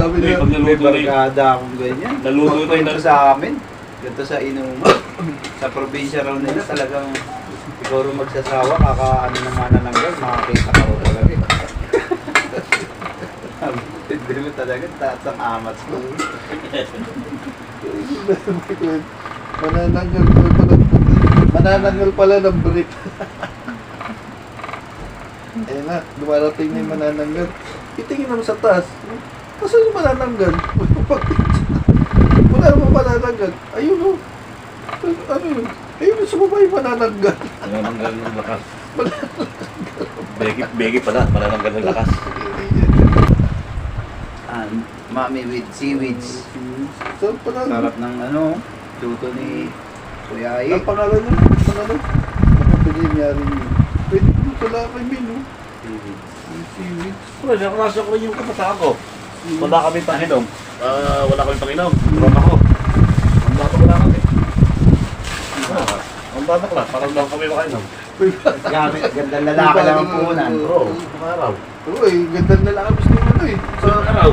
Sabi May niya, pag May naluto na yun. barkada akong ganyan. Naluto na sa amin. Ganito sa inuman. sa probinsya raw nila talagang siguro magsasawa, kakaano ng manananggal, makakita ka raw talaga. eh. Hindi mo talaga, taas ang amat mo. manananggal pala pala manananggal pala ng brick. Ayun na, dumarating na yung manananggal. Itingin naman sa taas. Nasaan yung manananggal? Wala naman manananggal. Ayun o. Ano yun? Ayun, sa baba yung manananggal. Manananggal ng lakas. Begi, begi pala, manananggal ng lakas. Ah, mami with seaweeds. Sarap ng ano, luto ni Kuya Ang Ike. pangalan niya? Ang pangalan? Pwede niya rin yun. Pwede mo pala kay Mino. Yung seaweed. Pero nakarasa ko rin yung kapataan ko. Wala kami panginom. Ah, wala kami panginom. Ron ako. Ang bata ko lang kami. Ah, Ang bata ko lang, parang lang kami makainom. Gamit, gandang lalaki lang ang punan. Oo, kumaraw. Oo eh, ganda na lang ang gusto mo ano eh. Sa araw,